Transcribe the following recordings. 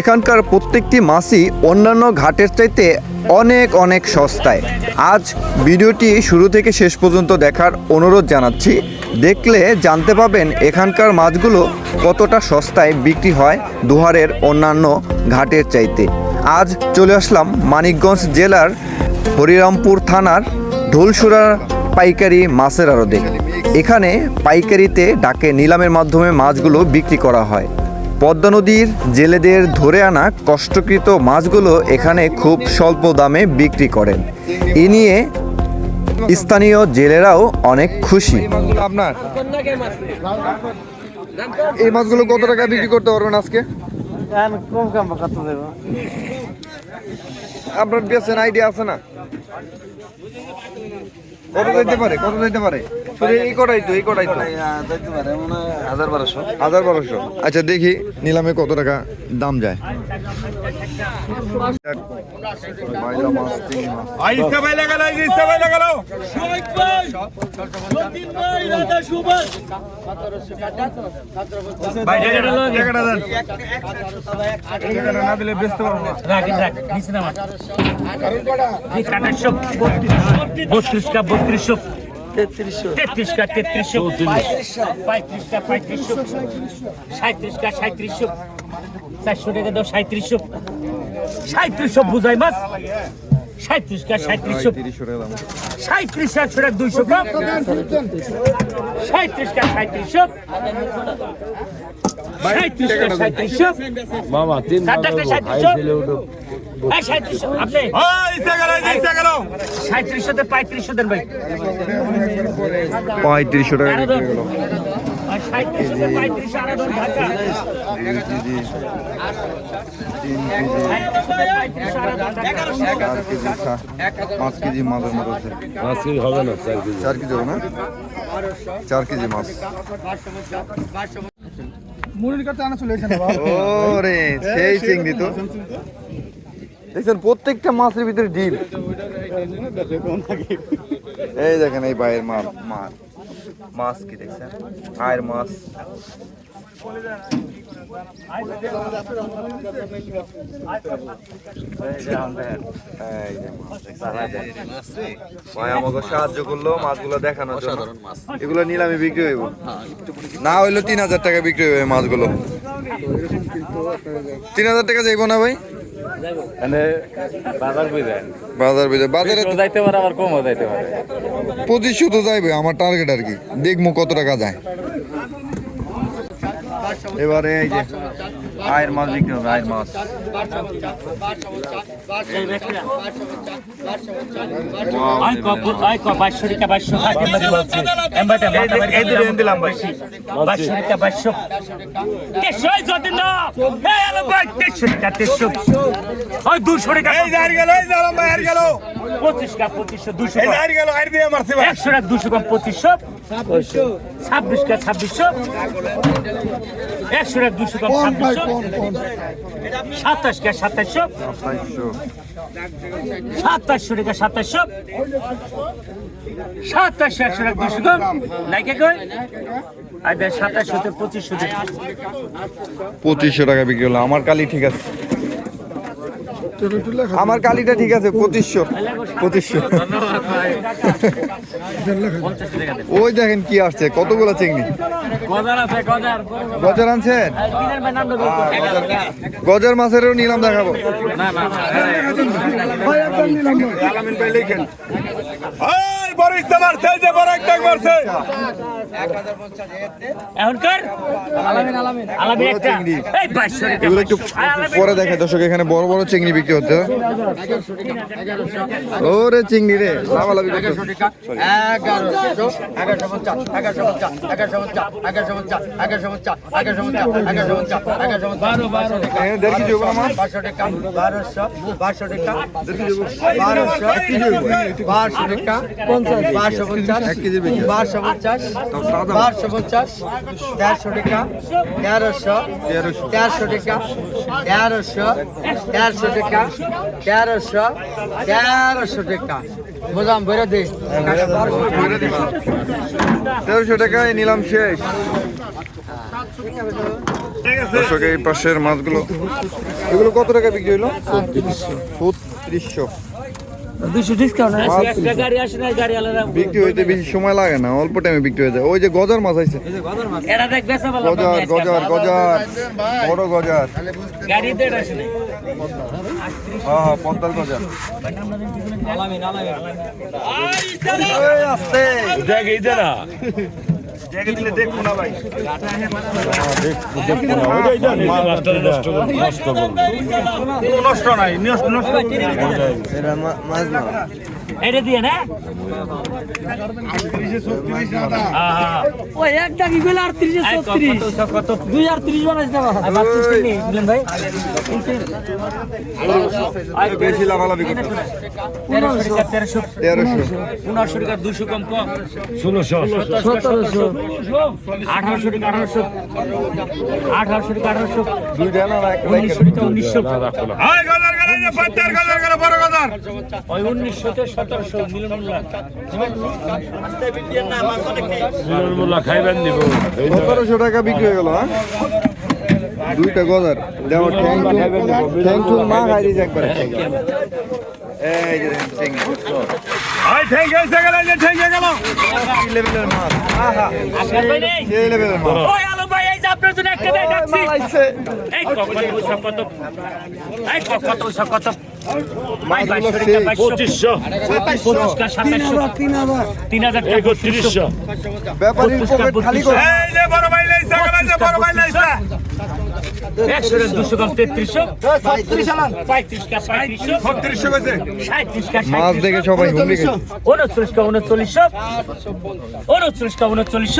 এখানকার প্রত্যেকটি মাছই অন্যান্য ঘাটের চাইতে অনেক অনেক সস্তায়। আজ ভিডিওটি শুরু থেকে শেষ পর্যন্ত দেখার অনুরোধ জানাচ্ছি। দেখলে জানতে পাবেন এখানকার মাছগুলো কতটা সস্তায় বিক্রি হয় দুহারের অন্যান্য ঘাটের চাইতে। আজ চলে আসলাম মানিকগঞ্জ জেলার হরিরামপুর থানার ঢোলসুরা পাইকারি মাছের আড়তে। এখানে পাইকারিতে ডাকে নিলামের মাধ্যমে মাছগুলো বিক্রি করা হয়। পদ্মা নদীর জেলেদের ধরে আনা কষ্টকৃত মাছগুলো এখানে খুব স্বল্প দামে বিক্রি করেন। এ নিয়ে স্থানীয় জেলেরাও অনেক খুশি। আপনার? এই মাছগুলো কত টাকা বিক্রি করতে পারবেন আজকে? কম কাম কত দেবো? আপনার বেছেন আইডিয়া আছে না? কত দিতে পারে? কত দিতে পারে? এই কটাই তো এই কটাই তো। পারে হাজার বারোশো। হাজার বারোশো। আচ্ছা দেখি নিলামে কত টাকা দাম যায়। বাইলা মাছ, চিংড়ি মাছ। আইসা বাইলে গেল আইসা বাইলে গেল। ভাই টাকাটা দেন। টাকাটা না দিলে বেচতে পারব না। বত্রিশ বত্রিশশো তেত্রিশশো। তেত্রিশ কা তেত্রিশশো। পঁয়ত্রিশ কা পঁয়ত্রিশশো। সাঁত্রিশ কা সাঁত্রিশশো চারশো টাকা দাও সাঁত্রিশশো সাঁত্রিশশো বুঝাই মাছ। সাঁত্রিশ কা সাঁত্রিশশো সাঁত্রিশ একশো টাকা দুইশো সাঁত্রিশশো সাঁত্রিশশো মামা তিন সাঁত্রিশশো পঁয়ত্রিশশো টাকা বিক্রি হলো পাঁচ কেজি মাছের মতো আছে। পাঁচ কেজি হবে না চার কেজি। চার কেজি হবে না? চার কেজি মাছ। ওরে সেই চিংড়ি তো। দেখছেন প্রত্যেকটা মাছের ভিতরে ডিম। এই দেখেন এই বাইরের মাছ মাছ মাছ কি দেখছেন? আয়ের মাছ। আমাকে সাহায্য করল মাছগুলো দেখানোর জন্য। এগুলো নিলামে বিক্রি হইব। না হইল তিন হাজার টাকা বিক্রি হবে মাছগুলো। তিন হাজার টাকা যাইবো না ভাই? মানে বাজার বুঝেন বাজার বাজার বাজারে তো যাইতে পারে আবার কমও যাইতে পারে। পঁচিশশো তো যাইবে আমার টার্গেট আর কি। দেখব কত টাকা যায়। এবারে এই যে আয়ের মাছ বিক্রি হবে আয়ের মাছ। পঁচিশশো দুশো এই আর গেল আর দিয়ে মারছে একশো টাকা দুশো কম পঁচিশশো। ছাব্বিশ কা ছাব্বিশশো। একশো টাকা দুশো কম ছাব্বিশশো। সাতাশ কা সাতাশশো সাতাইশশো। সাতাশশো টাকা সাতাশশো সাতাশশো একশো টাকা দুশো কম। নাইকে কই? আর দেখ পঁচিশশো টাকা পঁচিশশো টাকা বিক্রি হলো। আমার কালি ঠিক আছে। আমার কালিটা ঠিক আছে, পঁচিশশো। পঁচিশশো। ওই দেখেন কি আসছে, কতগুলো চিংড়ি? গজার আনছেন গজার মাছেরও নিলাম দেখাবো। বড় ইচ্ছা মারছে যে বড় একটা মারছে। আলামিন একটা। এই এগুলো একটু পরে দেখে দর্শক এখানে বড় বড় চিংড়ি বিক্রি হচ্ছে। ওরে চিংড়ি রে লাভালাভি বারোশো পঞ্চাশ। বারোশো পঞ্চাশ বারোশো পঞ্চাশ তেরোশো টাকা তেরোশো তেরোশো। তেরোশো টাকা তেরোশো তেরোশো টাকা তেরোশো তেরোশো টাকা। বুঝলাম বেরো দে। তেরোশো টাকায় নিলাম শেষ। দর্শক এই পাশের মাছগুলো। এগুলো কত টাকা বিক্রি হলো ছত্রিশশো। দুশো ডিসকাউন্ট একটা গাড়ি আসে না গাড়ি আলাদা বিক্রি হইতে বেশি সময় লাগে না অল্প টাইমে বিক্রি হয়ে যায়। ওই যে গজার মাছ আছে এরা দেখ বেসা ভালো গজার গজার গজার। বড় গজার। গাড়িতে আসে না হ্যাঁ হ্যাঁ পদ্মার গজার। এই আস্তে দেখ এই যে না। নষ্ট নষ্ট নষ্ট নাই নষ্ট এটা মাছ না এটা দিয়ে না? গেলে আটত্রিশে ছত্রিশ? দুই আটত্রিশ বানাইছে না? আর বাচ্চা ভাই? বেশি লাভালাভি তেরোশো টাকা তেরোশো। তেরোশো। পনেরোশো টাকা দুশো কম কম। ষোলোশো। সতেরোশো আঠারোশো টাকা আঠারোশো। আঠারোশো টাকা টাকা বড় ওই উনিশশো থেকে সতেরোশো মিলন মোল্লা খাইবেন দিব। সতেরোশো টাকা বিক্রি হয়ে গেল হ্যাঁ? দুইটা গজার। দেওয়া ঠ্যাং ঠ্যাং মা খাই দিয়েছে একবার। এই যে গেল লেভেলের আহা। সেই লেভেলের মাছ যে আপনার জন্য একটা রাখছি মালাইছে এই কত পয়সা কত এই কত পয়সা কত ব্যাপারীর পকেট খালি করে। এই যে বড় ভাই বড় ভাই একশো দুশো কম তেত্রিশশো মাছ দেখে সবাই উনচল্লিশ কা উনচল্লিশ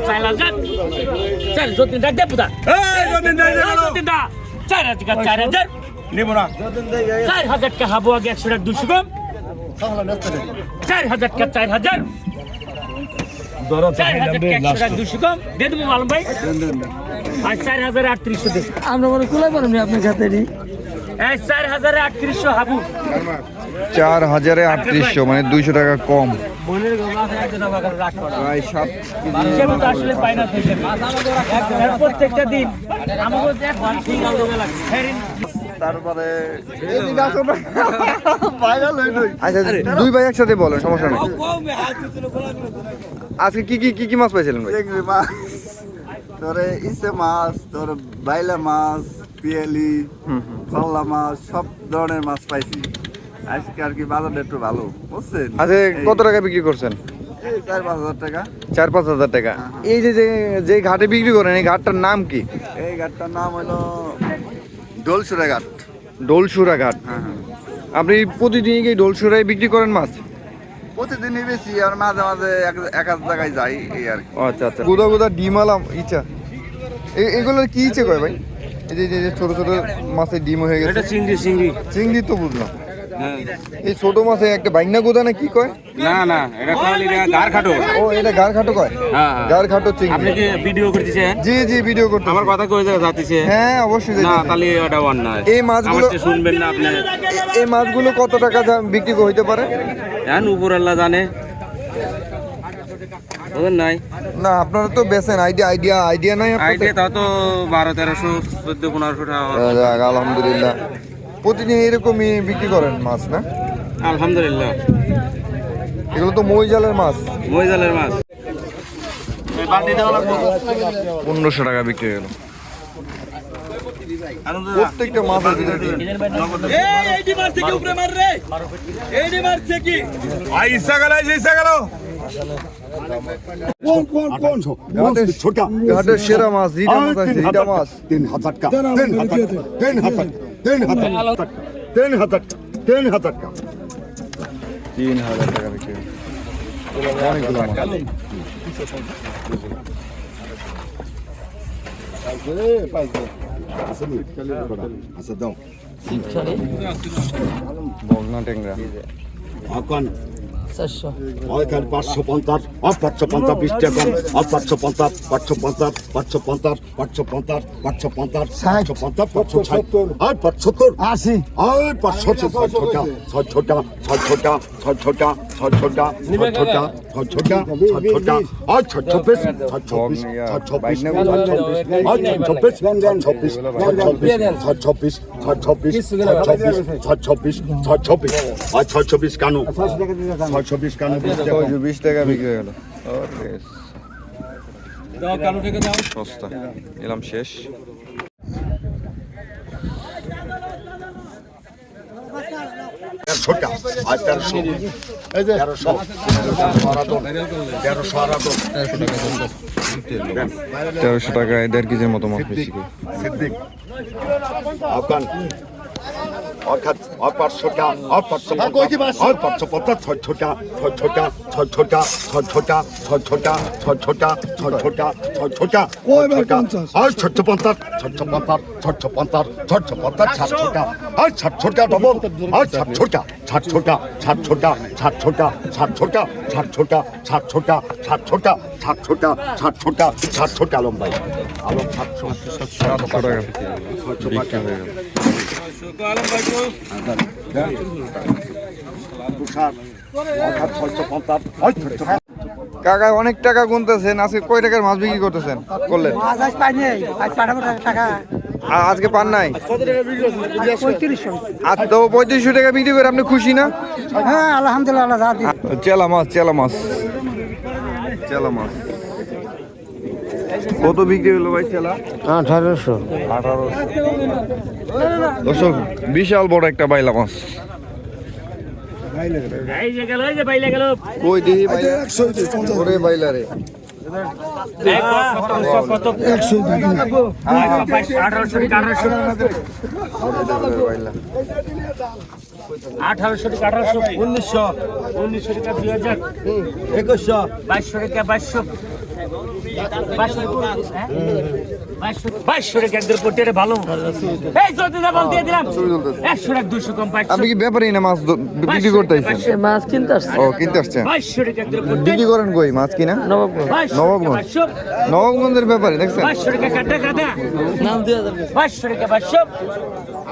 চার হাজার চার যতীন দে এই যতীন দা, চার হাজার হাজার কা দুশো কম চার হাজার কা দুশো কম দিয়ে দেবো মালুম ভাই আর চার হাজার আটত্রিশশো দেবো আমরা মনে কুলাই পারেন আপনার সাথে চার হাজার আটত্রিশশো হাবু। চার হাজারে আটত্রিশশো মানে দুইশো টাকা কম। প্রত্যেকটা দিন লাগে তারপরে আচ্ছা দুই ভাই একসাথে বলেন সমস্যা নেই। আজকে কি কি কি কি মাছ পাইছিলেন ভাই? মাছ। তোরে ইসে মাছ তোর বাইলা মাছ পিয়ালি কল্লা মাছ সব ধরনের মাছ পাইছি। আজকে আর কি বাজারটা একটু ভালো বুঝছেন? আজকে কত টাকা বিক্রি করছেন? চার পাঁচ হাজার টাকা। চার পাঁচ হাজার টাকা। এই যে যে- ঘাটে বিক্রি করেন এই ঘাটটার নাম কি? এই ঘাটটার নাম হলো দোলসুরা ঘাট। ডোলসুরা ঘাট। হ্যাঁ হ্যাঁ। আপনি প্রতিদিন কি ডোলসুরায় বিক্রি করেন মাছ? প্রতিদিনই বেশি আর মাঝে মাঝে এক- এক জায়গায় যাই এই আর কি। আচ্ছা আচ্ছা। গুদা গুদা ডিম আলাম ইচ্ছা। এ- এগুলো কি ইচ্ছে কয় ভাই? এই যে- যে ছোট ছোট মাছের ডিম হয়ে গেছে। চিংড়ি চিংড়ি। চিংড়ি তো বুঝলাম। এই ছোট মাছে একটা বাইনা গোদা না কি কয়? না না এটা কোয়ালি গার খাটো ও এটা গার খাটো কয়? হ্যাঁ, হ্যাঁ। গার খাটো চিংড়ি। আপনি কি ভিডিও করতেছেন? জি জি ভিডিও করতে আমার কথা কই জায়গা হ্যাঁ অবশ্যই না। তাহলে অন্যায়। এই মাছগুলো- শুনবেন না আপনি। এই মাছগুলো কত টাকা দাম বিক্রি হইতে পারে? এখন উপর আল্লাহ জানে। ওদের নাই। না আপনারা তো বেছেন আইডিয়া আইডিয়া আইডিয়া নাই? আইডিয়া তাও তো বারো তেরোশো চোদ্দ পনেরোশো টাকা আলহামদুলিল্লাহ। প্রতিদিন এরকমই বিক্রি করেন মাছ না? আলহামদুলিল্লাহ। এগুলো তো মইজালের মাছ। মহিজালের মাছ। পনেরোশো টাকা বিক্রি গেল প্রত্যেকটা মাছের ভিতরে গেল ঘাটের ঘাটের সেরা মাছ রিটা মাছ আছে রিটা তিন হাজার টাকা তিন হাজার তিন হাজার তিন হাজার তিন হাজার তিন হাজার টাকা তিন হাজার টাকা বিক্রি অনেকগুলো মাছ। আচ্ছা দাও। বগনা ট্যাংরা চারশো ওইখানে পাঁচশো পঞ্চাশ আর পাঁচশো পঞ্চাশ বিশ টাকা আর পাঁচশো পঞ্চাশ পাঁচশো পঞ্চাশ পাঁচশো পঞ্চাশ পাঁচশো পঞ্চাশ পাঁচশো পঞ্চাশ পাঁচশো পঞ্চাশ পাঁচশো ষাট আর পাঁচশো সত্তর আশি আর পাঁচশো ছয় ছোটা ছয় ছোটা ছয় ছোটা ছয় ছোটা ছয় ছোটা আর ছয় চব্বিশ ছয় চব্বিশ ছয় চব্বিশ ছয় চব্বিশ ছয় চব্বিশ আর চব্বিশ কেন? চব্বিশ কেন বিশ টাকা? বিক্রি হয়ে গেল। সস্তা। এলাম শেষ। দেড়শোটা আর তেরোশো। তেরোশো। তেরোশো তেরোশো টাকা দেড় কেজির মতো মাছ সিদ্দিক। আফগান। অর্থাৎ অপারশোটা অপারশো অপারশো পঞ্চাশ ছয় ছোটা ছয় ছোটা ছয় ছোটা ছয় ছোটা ছয় ছোটা ছয় ছোটা ছয় ছোটা ছয় ছোটা আর ছচ্ছ পঞ্চাশ ছচ্ছ পঞ্চাশ ছচ্ছ পঞ্চাশ ছচ্ছ পঞ্চাশ ষাট ছোটা আর ষাট ছোটা ডবল আর ষাট ছোটা ষাট ছোটা ষাট ছোটা ষাট ছোটা ষাট ছোটা ষাট ছোটা ষাট ছোটা ষাট ছোটা ষাট ছোটা ষাট ছোটা ষাট ছোটা আলম ভাই আলম সাতশো সাতশো টাকা কাকা অনেক টাকা গুনতেছেন আজকে কয় টাকার মাছ বিক্রি করতেছেন? করলেন। আজকে পান নাই? আর তো পঁয়ত্রিশশো টাকা বিক্রি করে আপনি খুশি না? হ্যাঁ আলহামদুলিল্লাহ চেলা মাছ চেলা মাছ। চেলা মাছ। কত বিক্রি হলো ভাই চেলা আঠারোশো। আঠারোশো। বিশাল বড় একটা বাইলা মাছ। এই যে গেল এই যে বাইলে গেল কই দিহি বাইলা ওরে বাইলা রে। এই কত কত কত আঠারোশো আঠারোশো আঠারোশো টাকা আঠারোশো উনিশশো উনিশশো টাকা দুই হাজার একুশশো বাইশশো টাকা বাইশশো। বাইশশো? বাইশশো বাইশশো টাকা একদম কোটি ভালো। এই যদি না বল দিয়ে দিলাম। একশো টাকা দুশো কম আপনি কি ব্যাপারই না মাছ বিক্রি করতে মাছ কিনতে আসছে ও কিনতে আসছেন? বাইশশো টাকা বিক্রি করেন কই? মাছ কিনা? নবাবগঞ্জ। নবাবগঞ্জ। নবাবগঞ্জের ব্যাপারে দেখছেন? বাইশশো টাকা কাটা কাটা। নাম দিয়ে যাবে। বাইশশো টাকা বাইশশো।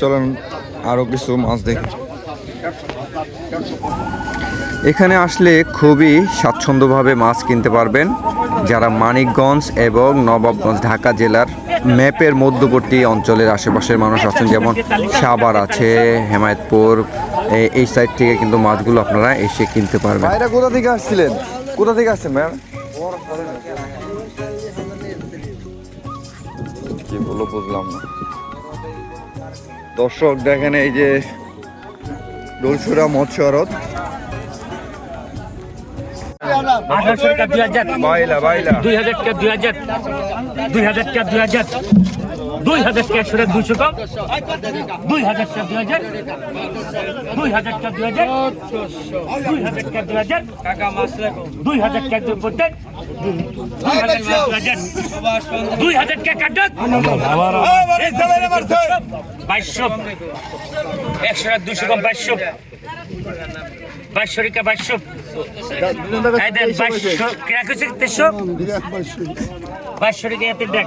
চলেন আরও কিছু মাছ দেখি। এখানে আসলে খুবই স্বাচ্ছন্দ্যভাবে মাছ কিনতে পারবেন যারা মানিকগঞ্জ এবং নবাবগঞ্জ, ঢাকা জেলার ম্যাপের মধ্যবর্তী অঞ্চলের আশেপাশের মানুষ আছেন, যেমন সাভার আছে, হেমায়তপুর এই সাইড থেকে কিন্তু মাছগুলো আপনারা এসে কিনতে পারবেন। কোথা থেকে আসছিলেন? কোথা থেকে আসছেন ভাইয়া? কি বলো বুঝলাম না। দর্শক দেখেন এই যে দোলসুরা মৎস্য শরৎ বাইলা বাইলা। দুই হাজার দুই হাজার। দুই হাজার দুই হাজার। দুই হাজার টাকা দুইশো কম। দুই হাজার টাকা দুই হাজার। দুই হাজার টাকা দুই হাজার। দুই হাজার টাকা দুই হাজার। দুই হাজার টাকা দুই করতেন দুই হাজার টাকা কাটত বাইশশো। একশো দুইশো কম বাইশশো। বাইশশো টাকা বাইশশো। বাইশশো। কিরা করছে তেইশশো। বাইশশো দেখ।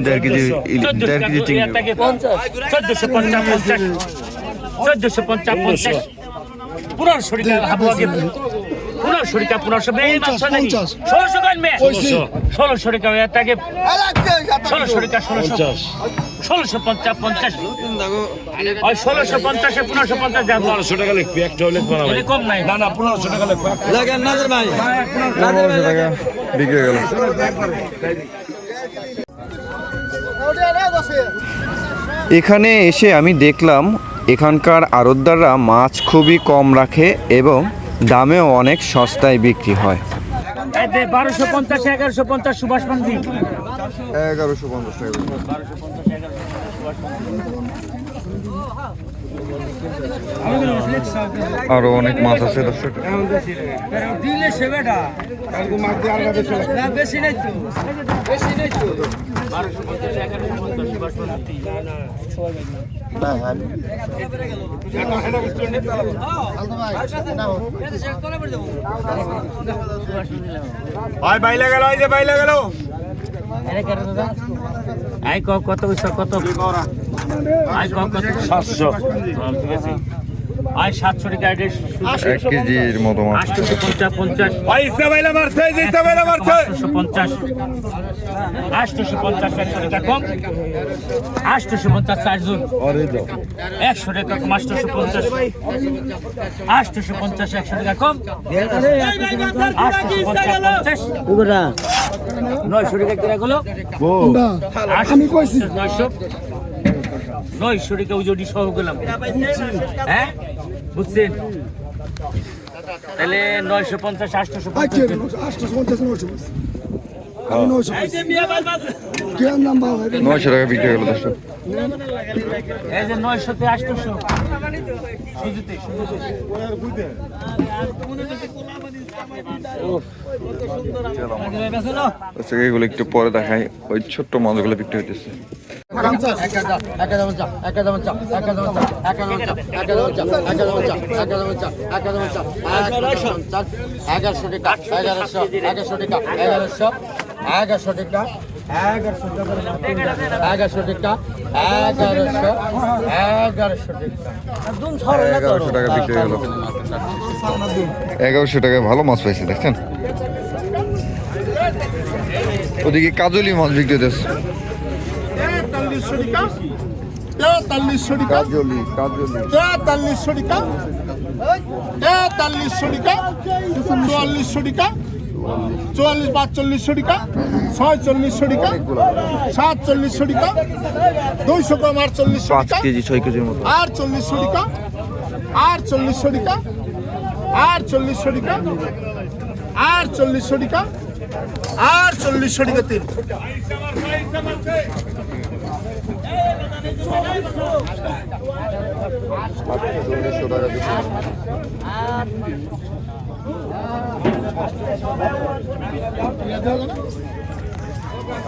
দেড় কেজি দেড় কেজি। চিংড়ি চোদ্দশো পঞ্চাশ পঞ্চাশ চোদ্দশো পঞ্চাশ পঞ্চাশ পুনর শরীরটা হাবুয়া গেলে পুনর শরীরটা পুনর সব এই মাছ নাকি ষোলোশো গান মেয়ে ষোলোশো ষোলোশো ষোলোশো ষোলোশো পঞ্চাশ পঞ্চাশ। ওই ষোলোশো পঞ্চাশে পনেরোশো পঞ্চাশ যাব পনেরোশো টাকা লিখবি একটা লিখব না কম নাই। না না পনেরোশো টাকা লিখব পনেরোশো টাকা। বিক্রি হয়ে গেল। এখানে এসে আমি দেখলাম এখানকার আড়তদাররা মাছ খুবই কম রাখে এবং দামেও অনেক সস্তায় বিক্রি হয়। বারোশো পঞ্চাশ এগারোশো পঞ্চাশ সুভাষ পান্ডি এগারোশো পঞ্চাশ টাকা। আরও অনেক মাছ আছে দর্শক। দিলে সে বেটা না বেশি নাই তো বেশি নাই তো ওই বাইলে গেল। ওই যে বাইলে গেল আই কত পয়সা কত? আই কত? সাতশো। ঠিক আছে। টাকা এটা এক কেজির মতো মাছ। মারছে মারছে। টাকা কম। আটশোশো পঞ্চাশ চারজন একশো টাকা কম আটশোশো পঞ্চাশ। আটশোশো পঞ্চাশ একশো টাকা কম। টাকা কিরা গুলো। আমি কইছি। নয়শো। নয়শো টাকা উজোটি সহ গেলাম। হ্যাঁ? বুঝছেন? তাহলে নয়শো পঞ্চাশ আটশোশো পঞ্চাশ নয়শো টাকা বিক্রি হয়ে গেল এই যে নয়শোতে আটশোশো সুজিতে সুজিতে। এগুলো একটু পরে দেখায় ওই ছোট্ট মাছগুলো বিক্রি হইতেছে। এগারোশো টাকা এগারোশো এগারোশো টাকা এগারোশো এগারোশো টাকা এগারোশো এগারোশো টাকা এগারোশো এগারোশো টাকা এগারোশো টাকা বিক্রি হয়ে এগারোশো টাকায় ভালো মাছ পাইছে দেখছেন ওদিকে কাজলি মাছ বিক্রি হইতেছে তেতাল্লিশশো টাকা তেতাল্লিশশো টাকা তেতাল্লিশশো টাকা তেতাল্লিশশো টাকা চুয়াল্লিশশো টাকা চুয়াল্লিশ পাঁচচল্লিশশো টাকা ছয়চল্লিশশো টাকা সাতচল্লিশশো টাকা দুইশো কম আটচল্লিশশো টাকা কেজি ছয় কেজির মতো। আটচল্লিশশো টাকা আটচল্লিশশো টাকা আটচল্লিশশো টাকা আটচল্লিশশো টাকা আটচল্লিশশো টাকা তিন। চল্লিশশো টাকা বিক্রি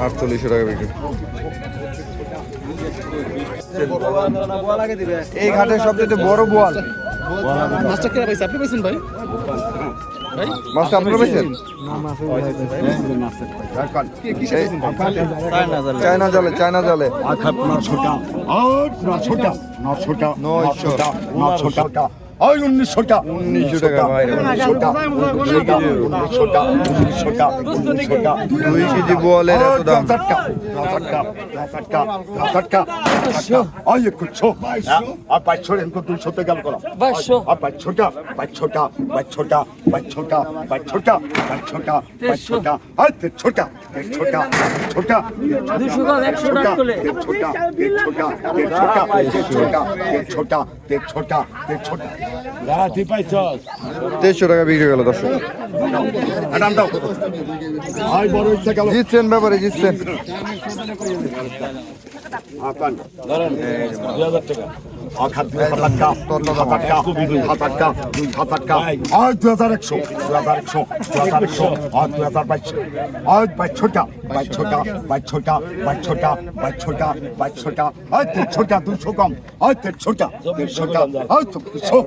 আটচল্লিশশো টাকা বিক্রি। এই ঘাটের সবচেয়ে বড় বোয়াল। মাছটা কেনা পাইছে আপনি পাইছেন ভাই? মাছটা আপনারা পেয়েছেন চায়না জালে চায়না জালে। আঘাত আট না ছোটা আট না ছোটা উনিশশো টাকা ছোটা উনিশশোটা উনিশশোটা দুই কেজি এত দাম। বাইশশোটা বাইশশোটা বাইশশোটা বাইশশোটা বাইশশোটা আর দেড়শোটা দেড়শোটা দেড়শোটা দুশো কম, একশো টাকা তোলে। দেড়শোটা দেড়শোটা দেড়শোটা দেড়শোটা দেড়শোটা দেড়শোটা দেড়শোটা। যারা তুই পাইছস। তেইশশো টাকা বিক্রি গেল দর্শক। ম্যাডাম দাও। ভাই বড় ইচ্ছা গেল জিতছেন ব্যাপারে জিতছেন। হাজার টাকা। আঘাত দুই হাজার টাকা দুই হাজার টাকা দুই হাজার টাকা দুই হাজার টাকা আর দুই হাজার একশো দুই হাজার একশো দুই হাজার একশো আর দুই হাজার বাইশশো আর বাইশশোটা বাইশশোটা বাইশশোটা বাইশশোটা বাইশশোটা বাইশশোটা আর দেড়শোটা দুশো কম আর দেড়শোটা দেড়শোটা আর চব্বিশশো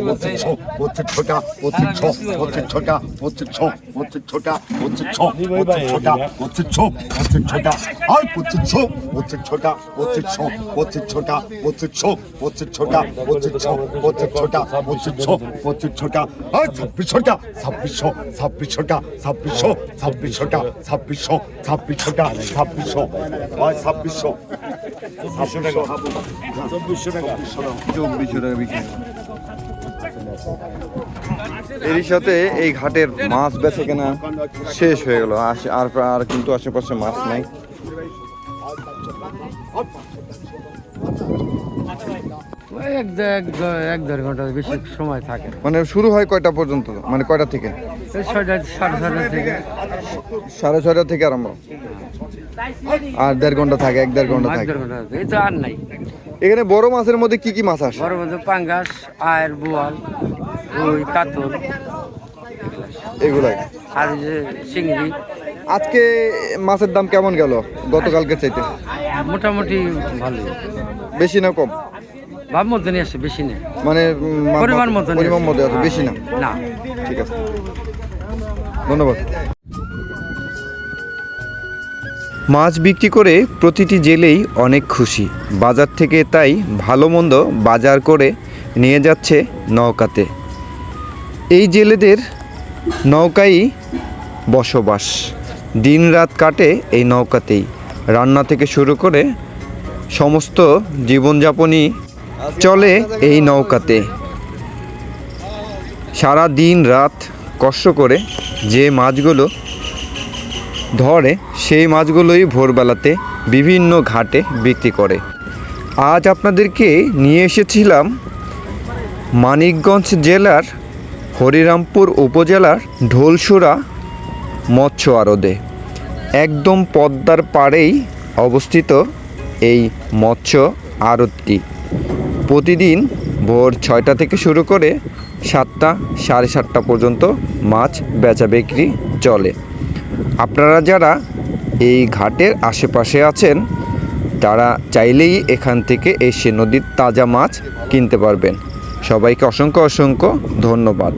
পঁচিশশো পঁচিশশোটা পঁচিশশো পঁচিশশোটা পঁচিশশো পঁচিশশোটা পঁচিশশো পঁচিশশোটা পঁচিশশো পঁচিশশোটা আর পঁচিশশো পঁচিশ ছোটা পঁচিশশো পঁচিশ ছোটা ছাব্বিশ ছাব্বিশশো ছাব্বিশশো ছাব্বিশশো এরই সাথে এই ঘাটের মাছ বেছে কেনা শেষ হয়ে গেল। আর আর কিন্তু আশেপাশে মাছ নাই। এক এক এক দেড় ঘণ্টা বেশি সময় থাকে। মানে শুরু হয় কয়টা পর্যন্ত? মানে কয়টা থেকে? ছয়টা সাড়ে ছয়টা থেকে। সাড়ে ছয়টা থেকে আরম্ভ। আর দেড় ঘণ্টা থাকে এক দেড় ঘণ্টা থাকে। এই তো আর নাই। এখানে বড় মাছের মধ্যে কি কি মাছ আসে? বড় বড় পাঙ্গাস আয়ের বোয়াল রুই কাতল এগুলাই। আর যে চিংড়ি। আজকে মাছের দাম কেমন গেল গতকালকে চাইতে? মোটামুটি ভালো বেশি না কম? ভাব মতনই আসে বেশি মানে পরিমাণ পরিমাণ মতো আছে বেশি না? না। ঠিক আছে। ধন্যবাদ। মাছ বিক্রি করে প্রতিটি জেলেই অনেক খুশি। বাজার থেকে তাই ভালো মন্দ বাজার করে নিয়ে যাচ্ছে নৌকাতে। এই জেলেদের নৌকাই বসবাস। দিন রাত কাটে এই নৌকাতেই। রান্না থেকে শুরু করে সমস্ত জীবনযাপনই চলে এই নৌকাতে। সারা দিন রাত কষ্ট করে যে মাছগুলো ধরে, সেই মাছগুলোই ভোরবেলাতে বিভিন্ন ঘাটে বিক্রি করে। আজ আপনাদেরকে নিয়ে এসেছিলাম মানিকগঞ্জ জেলার হরিরামপুর উপজেলার ঢোলসুরা মৎস্য আরদে। একদম পদ্মার পাড়েই অবস্থিত এই মৎস্য আড়তটি প্রতিদিন ভোর ছয়টা থেকে শুরু করে সাতটা, সাড়ে সাতটা পর্যন্ত মাছ বেচা বিক্রি চলে। আপনারা যারা এই ঘাটের আশেপাশে আছেন, তারা চাইলেই এখান থেকে এসে নদীর তাজা মাছ কিনতে পারবেন। সবাইকে অসংখ্য অসংখ্য ধন্যবাদ।